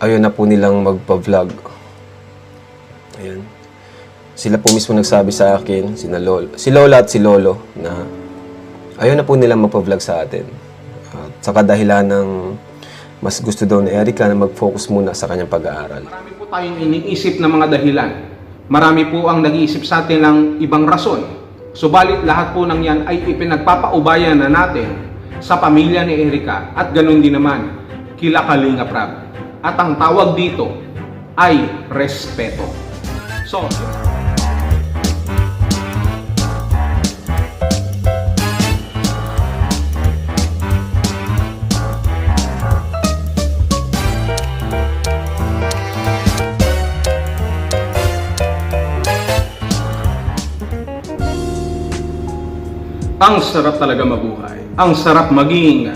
ayaw na po nilang magpa-vlog. Ayan. Sila po mismo nagsabi sa akin, si, Lolo, si Lola at si Lolo, na ayaw na po nilang magpa-vlog sa atin. At sa kadahilan ng mas gusto daw ni Erica na mag-focus muna sa kanyang pag-aaral. Marami po tayong iniisip na mga dahilan. Marami po ang nag-iisip sa atin ng ibang rason. Subalit lahat po ng yan ay ipinagpapaubayan na natin sa pamilya ni Erika at ganun din naman kila Kalinga Prab. At ang tawag dito ay respeto. So, Ang sarap talaga mabuhay. Ang sarap maging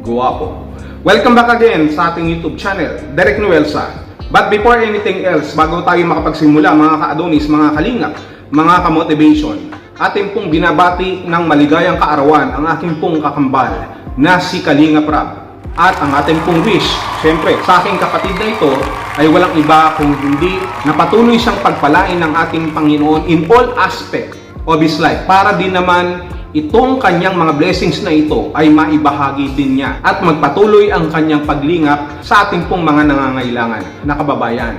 guwapo. Welcome back again sa ating YouTube channel, Derek Nuelsa. But before anything else, bago tayo makapagsimula mga ka-adonis, mga kalingap, mga ka-motivation, ating pong binabati ng maligayang kaarawan ang aking pong kakambal na si Kalinga Prab. At ang ating pong wish, syempre, sa aking kapatid na ito ay walang iba kung hindi na patuloy siyang pagpalain ng ating Panginoon in all aspect of his life para din naman itong kanyang mga blessings na ito ay maibahagi din niya at magpatuloy ang kanyang paglingap sa ating pong mga nangangailangan na kababayan.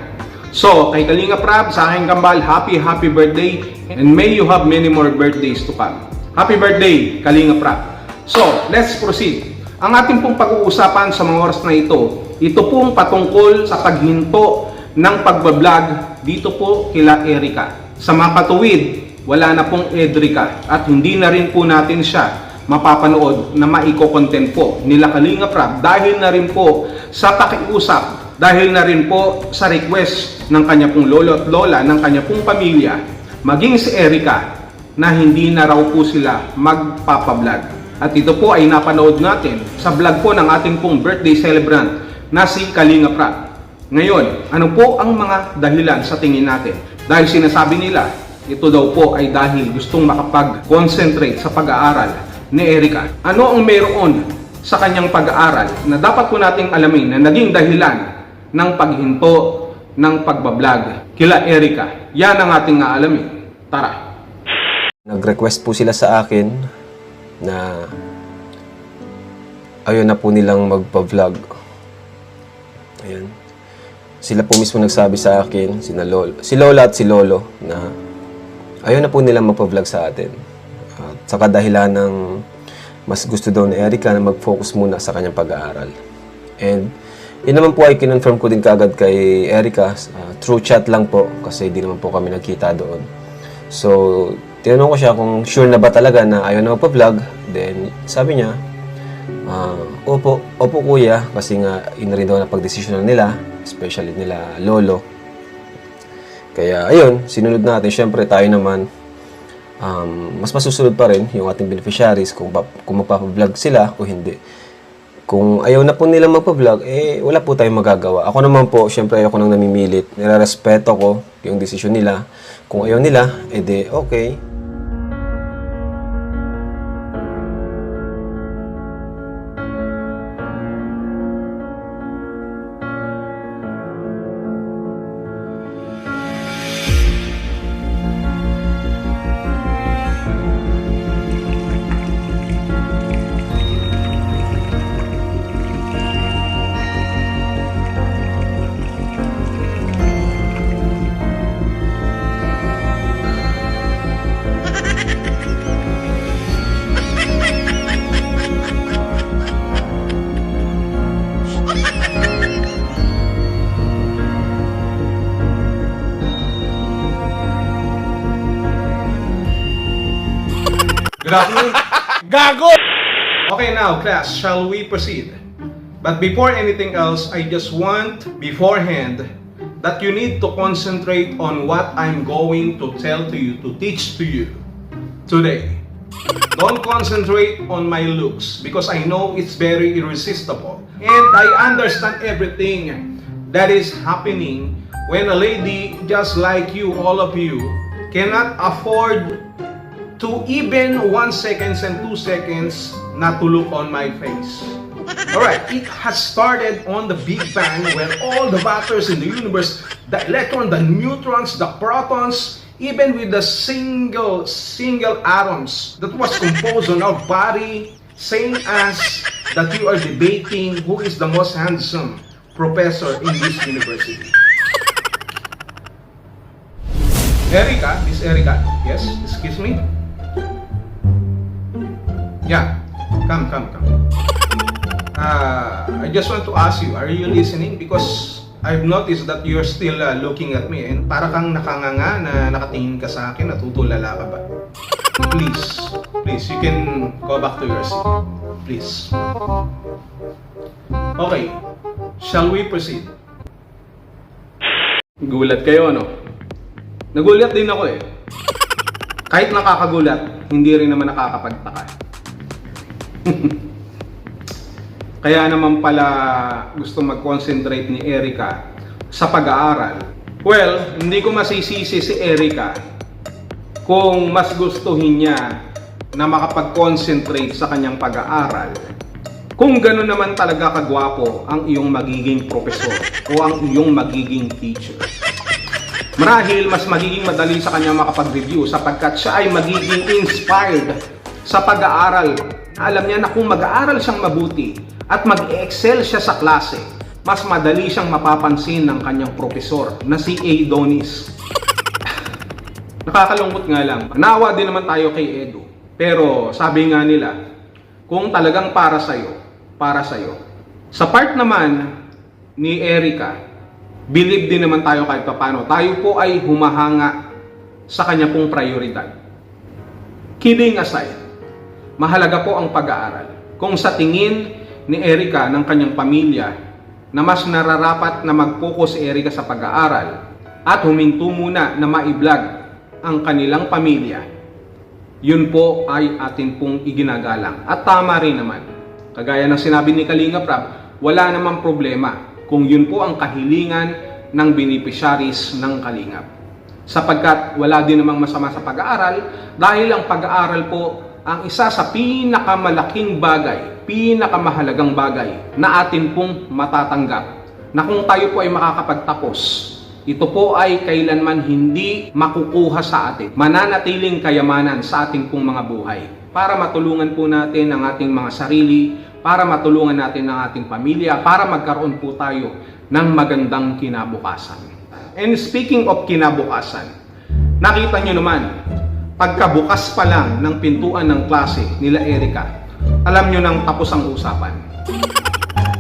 So, kay Kalinga Prab, sa aking kambal, happy, happy birthday and may you have many more birthdays to come. Happy birthday, Kalinga Prab. So, let's proceed. Ang ating pong pag-uusapan sa mga oras na ito, ito pong patungkol sa paghinto ng pagbablog dito po kila Erika. Sa mga katuwid, wala na pong Edrica at hindi na rin po natin siya mapapanood na maiko-content po nila Kalinga Prab dahil na rin po sa pakiusap, dahil na rin po sa request ng kanya pong lolo at lola, ng kanya pong pamilya, maging si Erika na hindi na raw po sila magpapablog. At ito po ay napanood natin sa vlog po ng ating pong birthday celebrant na si Kalinga Prab. Ngayon, ano po ang mga dahilan sa tingin natin? Dahil sinasabi nila, ito daw po ay dahil gustong makapag-concentrate sa pag-aaral ni Erika. Ano ang meron sa kanyang pag-aaral na dapat po nating alamin na naging dahilan ng paghinto ng pagbablog kila Erika? Yan ang ating aalamin. Tara! Nag-request po sila sa akin na ayaw na po nilang magpa-vlog. Ayan. Sila po mismo nagsabi sa akin, si, Lolo, si Lola at si Lolo, na ayaw na po nilang magpa-vlog sa atin. At sa kadahilan ng mas gusto daw ni Erica na mag-focus muna sa kanyang pag-aaral. And yun naman po ay kinonfirm ko din kagad kay Erica, uh, through chat lang po, kasi di naman po kami nagkita doon. So, tinanong ko siya kung sure na ba talaga na ayaw na magpa-vlog. Then, sabi niya, ah, opo, opo kuya, kasi nga yun na rin daw na pagdesisyon nila, especially nila lolo. Kaya, ayun, sinunod natin. Siyempre, tayo naman, um, mas masusunod pa rin yung ating beneficiaries kung, kung magpa-vlog sila o hindi. Kung ayaw na po nilang magpa-vlog, eh, wala po tayong magagawa. Ako naman po, syempre ayoko nang namimilit. Nilarespeto ko yung desisyon nila. Kung ayaw nila, edi okay. Gago! Okay now, class, shall we proceed? But before anything else, I just want beforehand that you need to concentrate on what I'm going to tell to you, to teach to you today. Don't concentrate on my looks because I know it's very irresistible. And I understand everything that is happening when a lady just like you, all of you, cannot afford to even one seconds and two seconds not to look on my face. Alright, it has started on the Big Bang when all the matters in the universe, the electron, the neutrons, the protons, even with the single, single atoms that was composed on our body, same as that you are debating who is the most handsome professor in this university. Erica, this Erica, yes, excuse me? Yeah, come, come, come. Uh, I just want to ask you, are you listening? Because I've noticed that you're still uh, looking at me and para kang nakanganga na nakatingin ka sa akin, natutulala ka ba? Please, please, you can go back to your seat. Please. Okay, shall we proceed? Gulat kayo, no? Nagulat din ako eh. Kahit nakakagulat, hindi rin naman nakakapagtaka. Kaya naman pala gusto mag-concentrate ni Erica sa pag-aaral. Well, hindi ko masisisi si Erica kung mas gustuhin niya na makapag-concentrate sa kanyang pag-aaral. Kung gano'n naman talaga kagwapo ang iyong magiging profesor o ang iyong magiging teacher. Marahil mas magiging madali sa kanya makapag-review sapagkat siya ay magiging inspired sa pag-aaral. Alam niya na kung mag-aaral siyang mabuti at mag-excel siya sa klase, mas madali siyang mapapansin ng kanyang profesor na si A. Donis. Nakakalungkot nga lang. Nawa din naman tayo kay Edu. Pero sabi nga nila, kung talagang para sa'yo, para sa'yo. Sa part naman ni Erica, believe din naman tayo kahit papano. Tayo po ay humahanga sa kanya pong prioridad. Kidding aside, mahalaga po ang pag-aaral. Kung sa tingin ni Erica ng kanyang pamilya na mas nararapat na mag-focus si Erica sa pag-aaral at huminto muna na ma-vlog ang kanilang pamilya, yun po ay atin pong iginagalang. At tama rin naman. Kagaya ng sinabi ni Kalinga Prab, wala namang problema kung yun po ang kahilingan ng beneficiaries ng Kalingap. Sapagkat wala din namang masama sa pag-aaral dahil ang pag-aaral po ang isa sa pinakamalaking bagay, pinakamahalagang bagay na atin pong matatanggap na kung tayo po ay makakapagtapos ito po ay kailanman hindi makukuha sa atin. Mananatiling kayamanan sa ating pong mga buhay. Para matulungan po natin ang ating mga sarili, para matulungan natin ang ating pamilya, para magkaroon po tayo ng magandang kinabukasan. And speaking of kinabukasan, nakita nyo naman, pagkabukas pa lang ng pintuan ng klase nila Erika, alam nyo nang tapos ang usapan.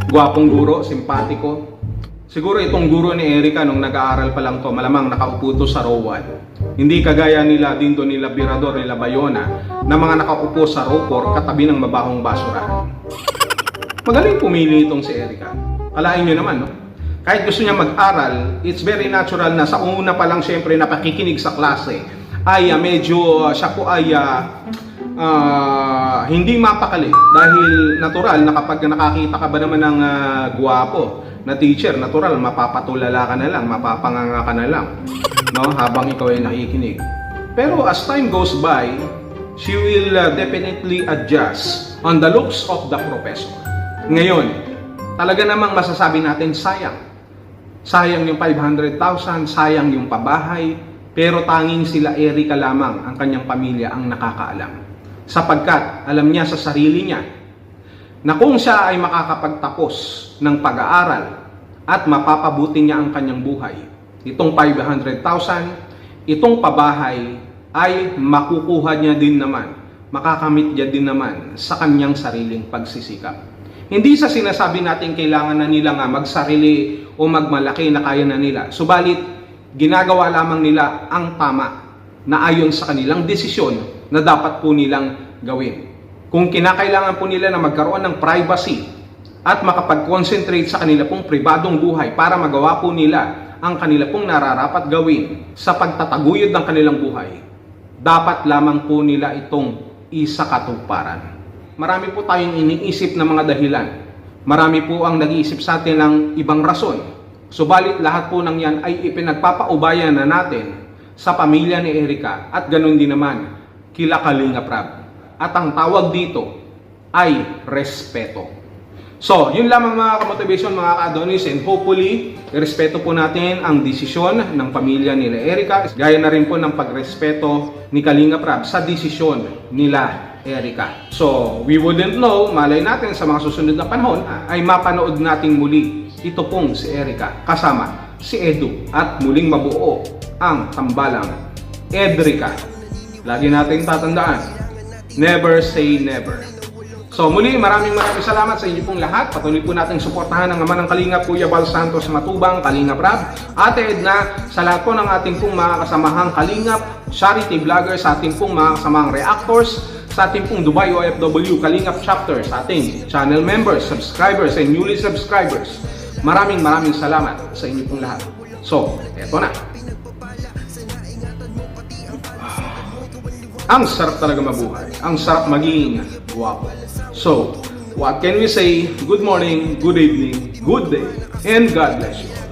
Gwapong guro, simpatiko, Siguro itong guro ni Erika nung nag-aaral pa lang to, malamang nakaupo to sa row 1. Hindi kagaya nila Dindo, nila Birador, nila Bayona, na mga nakaupo sa row 4 katabi ng mabahong basurahan. Magaling pumili itong si Erika. Alain nyo naman, no? Kahit gusto niya mag-aral, it's very natural na sa una pa lang siyempre napakikinig sa klase, ay ah, medyo ah, siya po ay ah, ah, hindi mapakali dahil natural na kapag nakakita ka ba naman ng ah, gwapo na teacher, natural mapapatulala ka na lang, mapapanganga ka na lang no habang ikaw ay nakikinig. Pero as time goes by, she will ah, definitely adjust on the looks of the professor. Ngayon, talaga namang masasabi natin sayang. Sayang yung 500,000, sayang yung pabahay, pero tanging sila Erika lamang ang kanyang pamilya ang nakakaalam. Sapagkat alam niya sa sarili niya na kung siya ay makakapagtapos ng pag-aaral at mapapabuti niya ang kanyang buhay, itong 500,000, itong pabahay ay makukuha niya din naman, makakamit niya din naman sa kanyang sariling pagsisikap. Hindi sa sinasabi natin kailangan na nila nga magsarili o magmalaki na kaya na nila. Subalit, ginagawa lamang nila ang tama na ayon sa kanilang desisyon na dapat po nilang gawin. Kung kinakailangan po nila na magkaroon ng privacy at makapag-concentrate sa kanila pong pribadong buhay para magawa po nila ang kanila pong nararapat gawin sa pagtataguyod ng kanilang buhay, dapat lamang po nila itong isa katuparan. Marami po tayong iniisip na mga dahilan. Marami po ang nag-iisip sa atin ng ibang rason. Subalit lahat po ng yan ay ipinagpapaubayan na natin sa pamilya ni Erika at ganun din naman kila Kalinga Prab. At ang tawag dito ay respeto. So, yun lamang mga kamotivation, mga ka-Adonis, and hopefully, irespeto po natin ang desisyon ng pamilya nila Erika, gaya na rin po ng pagrespeto ni Kalinga Prab sa desisyon nila Erika. So, we wouldn't know, malay natin sa mga susunod na panahon, ay mapanood nating muli ito pong si Erika kasama si Edu at muling mabuo ang tambalang Edrica. Lagi nating tatandaan, never say never. So muli, maraming maraming salamat sa inyo pong lahat. Patuloy po natin suportahan ang ama ng Kalingap, Kuya Bal Santos Matubang, Kalingap Rab, Ate Edna, sa lahat po ng ating pong mga kasamahang Kalingap, charity vloggers, sa ating pong mga kasamahang reactors, sa ating pong Dubai OFW Kalingap chapter, sa ating channel members, subscribers, and newly subscribers. Maraming maraming salamat sa inyo pong lahat. So, eto na. Ang sarap talaga mabuhay. Ang sarap maging guwapo. So, what can we say? Good morning, good evening, good day, and God bless you.